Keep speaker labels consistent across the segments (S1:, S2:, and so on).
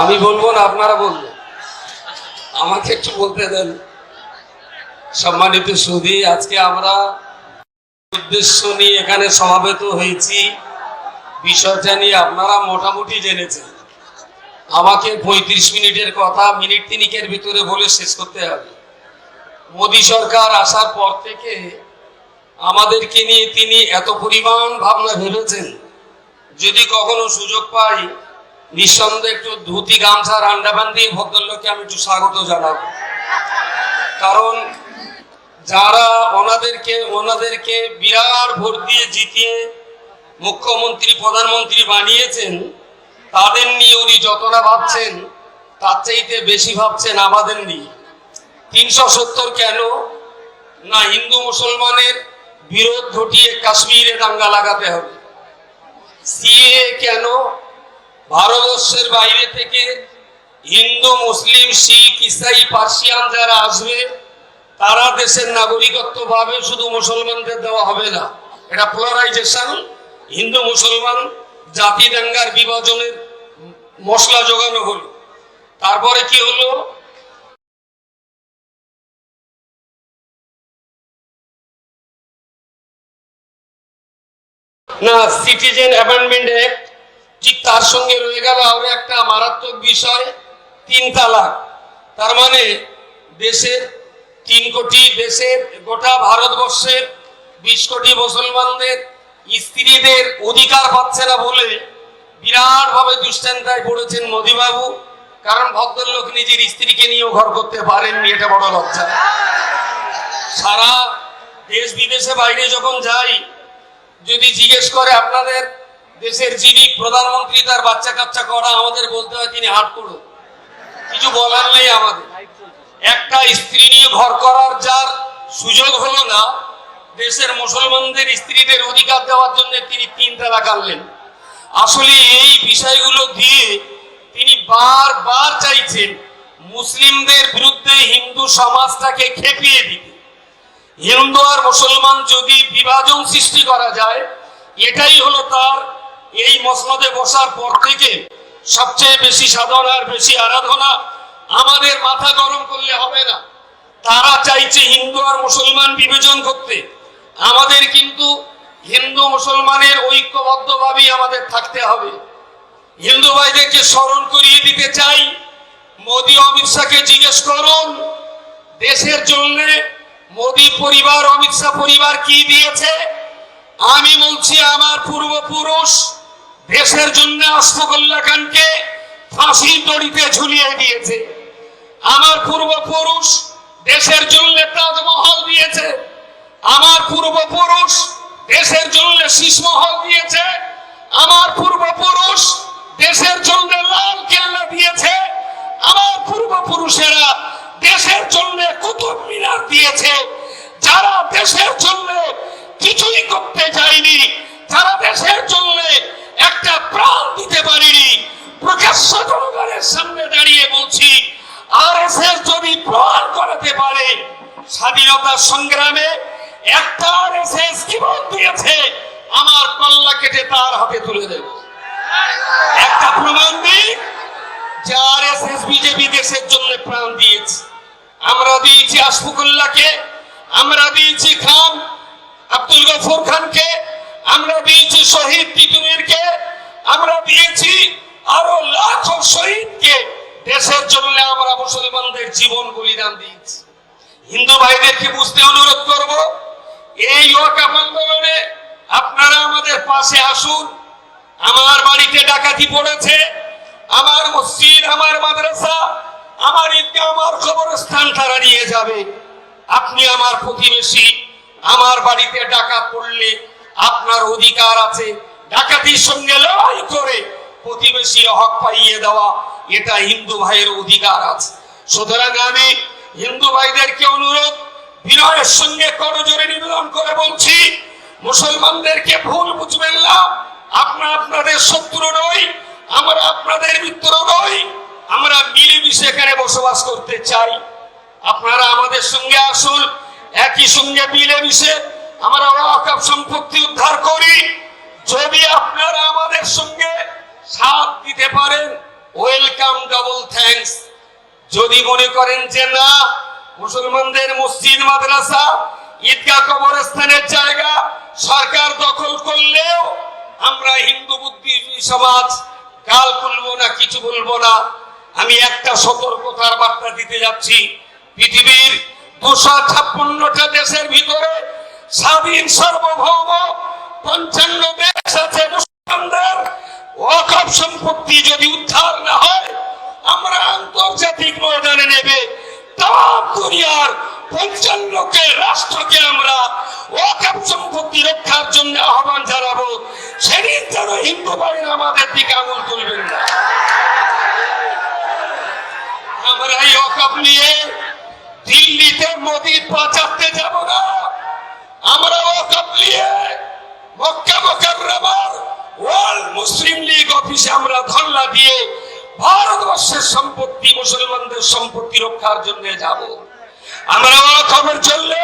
S1: আমি বলব না, আপনারা বলবেন। আমাকে একটু বলতে দেন। সম্মানিত সুধী, আজকে আমরা উদ্দেশ্য নিয়ে এখানে সমাবেত হয়েছি। বিষয়টা নিয়ে আপনারা মোটামুটি জেনেছেন। আমাকে পঁয়ত্রিশ মিনিটের কথা, মিনিট তিনিকের ভিতরে বলে শেষ করতে হবে। মোদী সরকার আসার পর থেকে আমাদেরকে নিয়ে তিনি এত পরিমাণ ভাবনা ভেবেছেন। যদি কখনো সুযোগ পাই নিঃসন্দেহে একটু ধুতি, গামছা রান্ডাবান দিয়ে ভদ্রলোককে আমি একটু স্বাগত জানাব। কারণ যারা ওনাদেরকে ওনাদেরকে বিরাট ভোট দিয়ে জিতিয়ে মুখ্যমন্ত্রী, প্রধানমন্ত্রী বানিয়েছেন, তাদের নিয়ে উনি যতটা ভাবছেন, তার চাইতে বেশি ভাবছেন আমাদের নিয়ে। তিনশো সত্তর কেন? না, হিন্দু মুসলমানের বিরোধ ঘটিয়ে কাশ্মীরে দাঙ্গা লাগাতে হবে। সিএ কেন ভারতবর্ষের বাইরে থেকে হিন্দু, মুসলিম, শিখ, ইসাই, পার্সিয়ান যারা আসবে, তারা দেশের নাগরিকত্ব পাবে, শুধু মুসলমানদের দেওয়া হবে না। এটা পোলারাইজেশন হিন্দু, মুসলমান, জাতি দাঙ্গার বিভাজনের মশলা জোগানো হলো। তারপরে কি হলো? না সিটিজেন অ্যামেন্ডমেন্ট অ্যাক্ট ঠিক তার সঙ্গে রয়ে গেল আরও একটা মারাত্মক বিষয়, তিন তালাক। তার মানে দেশের তিন কোটি দেশের গোটা ভারতবর্ষের বিশ কোটি মুসলমানদের স্ত্রীদের অধিকার পাচ্ছে না বলে বিরাট ভাবে দুশ্চিন্তায় পড়েছেন মোদীবাবু, কারণ ভদ্রলোক নিজের স্ত্রীকে নিয়েও ঘর করতে পারেননি, এটা বড় লজ্জা। সারা দেশ বিদেশে বাইরে যখন যাই, যদি জিজ্ঞেস করে আপনাদের দেশের যিনি প্রধানমন্ত্রী, তার বাচ্চা কাচ্চা করা আমাদের বলতে হয় তিনি হাট করুন কিছু বলার নেই আমাদের। একটা স্ত্রী নিয়ে ঘর করার যার সুযোগ হলো না, দেশের মুসলমানদের স্ত্রীদের অধিকার দেওয়ার জন্য তিনি তিন তালাক আনলেন আসলে এই বিষয়গুলো দিয়ে তিনি বারবার চাইছেন মুসলিমদের বিরুদ্ধে হিন্দু সমাজটাকে খেপিয়ে দিতে। হিন্দু আর মুসলমান যদি বিভাজন সৃষ্টি করা যায়, এটাই হলো তার এই মসনদে বসার পর থেকে সবচেয়ে বেশি সাধনা আর বেশি আরাধনা আমাদের মাথা গরম করলে হবে না। তারা চাইছে হিন্দু আর মুসলমান বিভাজন করতে। আমাদের কিন্তু হিন্দু মুসলমানের ঐক্যবদ্ধভাবেই আমাদের থাকতে হবে। হিন্দু ভাইদেরকে স্মরণ করিয়ে দিতে চাই। মোদী অমিত শাহকে জিজ্ঞেস করুন, দেশের জন্যে মোদী পরিবার, অমিত শাহ পরিবার কি দিয়েছে? আমি বলছি আমার পূর্বপুরুষ দেশের জন্য অষ্টকল্লা খানকে ফাঁসি দড়িতে ঝুলিয়ে দিয়েছে। আমার পূর্বপুরুষ দেশের জন্য তাজমহল দিয়েছে। আমার পূর্বপুরুষ দেশের জন্য শীষমহল দিয়েছে। আমার পূর্বপুরুষ দেশের জন্য লাল কেল্লা দিয়েছে। আমার পূর্বপুরুষেরা দেশের জন্য কুতুব মিনার দিয়েছে। যারা দেশের জন্য কিছুই করতে চায়নি যারা দেশের জন্য একটা প্রাণ দিতে পারেনি। প্রকাশ্য জনগণের সামনে দাঁড়িয়ে বলছি আর এস এস যদি প্রমাণ করাতে পারে, স্বাধীনতা সংগ্রামে একটা আর এস এস জীবন দিয়েছে, আমার কল্লা কেটে তার হাতে তুলে দেব। একটা প্রমাণ দিক যে আর এস এস বিজেপি দেশের জন্য প্রাণ দিয়েছে। আমরা দিয়েছি আশফুকুল্লাহকে, আমরা দিয়েছি খান আব্দুল গফুর খানকে আমরা দিয়েছি শহীদ তিতুমিরকে আমরা দিয়েছি আরও লাখো শহীদকে দেশের জন্য আমরা মুসলমানদের জীবন বলিদান দিয়েছি। হিন্দু ভাইদেরকে বুঝতে অনুরোধ করব, এই ওয়াকাফ আন্দোলনে আপনারা আমাদের পাশে আসুন। আমার বাড়িতে ডাকাতি পড়েছে, আমার মসজিদ, আমার মাদ্রাসা, আমার ঈদগাহ, আমার কবরস্থান তারা নিয়ে যাবে। আপনি আমার প্রতিবেশী, আমার বাড়িতে ডাকাত পড়লে আপনার অধিকার আছে। ডাকাতির সঙ্গে লড়াই করে প্রতিবেশী হক পাইয়ে দেওয়া, এটা হিন্দু ভাইয়ের অধিকার আছে। সুতরাং আমি হিন্দু ভাইদেরকে অনুরোধ, বিনয়ের সঙ্গে করজোরে নিবেদন করে বলছি, মুসলমানদেরকে ভুল বুঝবেন না। আপনার আপনাদের শত্রু নই, আমরা আপনাদের মিত্র নই, আমরা মিলেমিশে এখানে বসবাস করতে চাই। আপনারা আমাদের সঙ্গে আসুন, একই সঙ্গে মিলেমিশে আমরা ওয়াকাফ সম্পত্তি উদ্ধার করি। যদি আপনারা আমাদের সঙ্গে সাথ দিতে পারেন, ওয়েলকাম, ডাবল থ্যাঙ্কস। যদি মনে করেন যে না, মুসলমানদের মসজিদ, মাদ্রাসা, ঈদগাহ কবরস্থানের জায়গা সরকার দখল করলেও আমরা হিন্দু বুদ্ধিজীবী সমাজ কাল খুলবো না, কিছু বলব না। আমি একটা সতর্কতার বার্তা দিতে যাচ্ছি। পৃথিবীর দুশো ছাপ্পান্নটা দেশের ভিতরে স্বাধীন সার্বভৌম, পঞ্চান্ন দেশ আছে মুসলমানদের। ওয়াকফ সম্পত্তি যদি উদ্ধার না হয়, আমরা আন্তর্জাতিক ময়দানে নেবে। তাম দুনিয়ার পঞ্চান্নকে রাষ্ট্রকে আমরা ওয়াকফ সম্পত্তি রক্ষার জন্য আহ্বান জানাব। সেদিন যেন হিন্দু বাড়ির আমাদের দিকে আঙুল তুলবেন না। আমরা এই ওয়াকফ নিয়ে দিল্লিতে মোদি বাঁচাতে যাব না। আমরা ওয়াকফ নিয়ে মক্কা মোকাররমার ওয়ার্ল্ড মুসলিম লীগ অফিসে আমরা ধর্ণা দিয়ে ভারতবর্ষের সম্পত্তি, মুসলমানদের সম্পত্তি রক্ষার জন্য যাব। আমরা ওয়াকফের চললে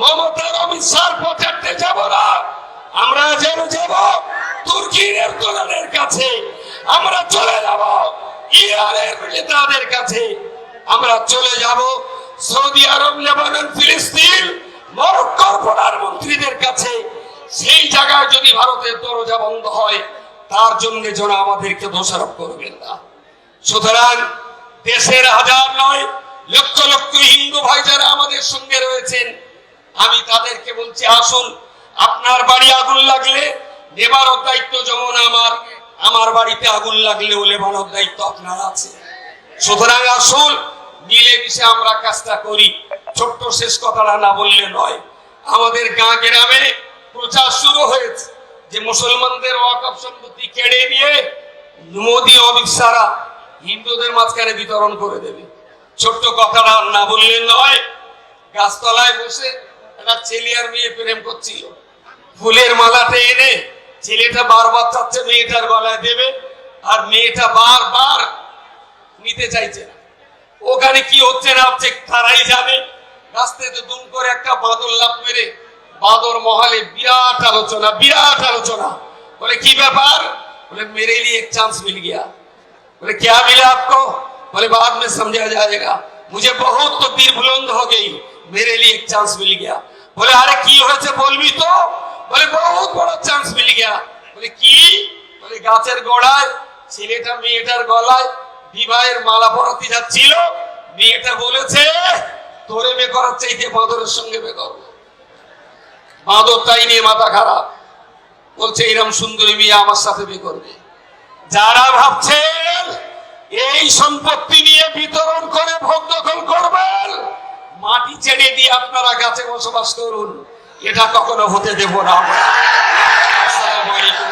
S1: মমতার অমিত শাহ পচারতে যাব না। আমরা যেন যাব তুর্কির এরদোগানের কাছে। আমরা চলে যাব ইরানের নেতাদের কাছে। আমরা চলে যাব সৌদি আরব, লেবানন, ফিলিস্তিন মরক্কোর প্রধানমন্ত্রীদের কাছে সেই জায়গায় যদি ভারতের দরজা বন্ধ হয়, তার জন্য যেন আমাদেরকে দোষারোপ করবেন না। সুতরাং দেশের হাজার নয়, লক্ষ লক্ষ হিন্দু ভাই যারা আমাদের সঙ্গে রয়েছেন, আমি তাদেরকে বলছি, আসুন, আপনার বাড়ি আগুন লাগলে নেবার দায়িত্ব যেমন আমার আমার বাড়িতে আগুন লাগলেও লেবানোর দায়িত্ব আপনার আছে। সুতরাং আসুন, মিলেমিশে আমরা কাজটা করি। ছোট্ট শেষ কথাটা না বললে নয়। আমাদের গাঁ গ্রামে প্রচার শুরু হয়েছে যে মুসলমানদের ওয়াকফ সম্পত্তি কেড়ে নিয়ে মোদী অমিত সারা হিন্দুদের মাঝখানে বিতরণ করে দেবে। ছোট্ট কথাটা না বললে নয়, গাছতলায় বসে একটা ছেলে আর মেয়ে প্রেম করছিল। ফুলের মালাতে এনে ছেলেটা বারবার চাচ্ছে মেয়েটার গলায় দেবে আর মেয়েটা বারবার নিতে চাইছে না। ওখানে কি হচ্ছে না হচ্ছে তারাই যাবে রাস্তাতে দুম করে একটা বাদর লাভ মেরে বাদর মহলে বিরাট আলোচনা বিরাট আলোচনা বলে কি ব্যাপার बोले मेरे लिए एक चांस मिल गया बोले क्या मिला आपको बोले बाद में समझा जाएगा मुझे बहुत तो तीर बुलंद हो गई मेरे लिए एक चांस मिल गया बोले अरे की হয়েছে বলবি তো বলে বহুত বড় চান্স মিল গিয়া বলে কি বলে গাছের গোড়ায় ছেলেটা মেয়েটার গলায় বিবাহের মালা পরাতে যাচ্ছিল মেয়েটা বলেছে তোরে বে করার চাইতে বাঁদরের সঙ্গে বে করব বাঁদর তাই নিয়ে মাথা খারাপ। বলছে, এরম সুন্দরী মেয়ে আমার সাথে বে করবে। যারা ভাবছেন এই সম্পত্তি নিয়ে বিতরণ করে ভোগ দখল করবেন মাটি ছেড়ে দিয়ে আপনারা গাছে বসবাস করুন। এটা কখনো হতে দেব না।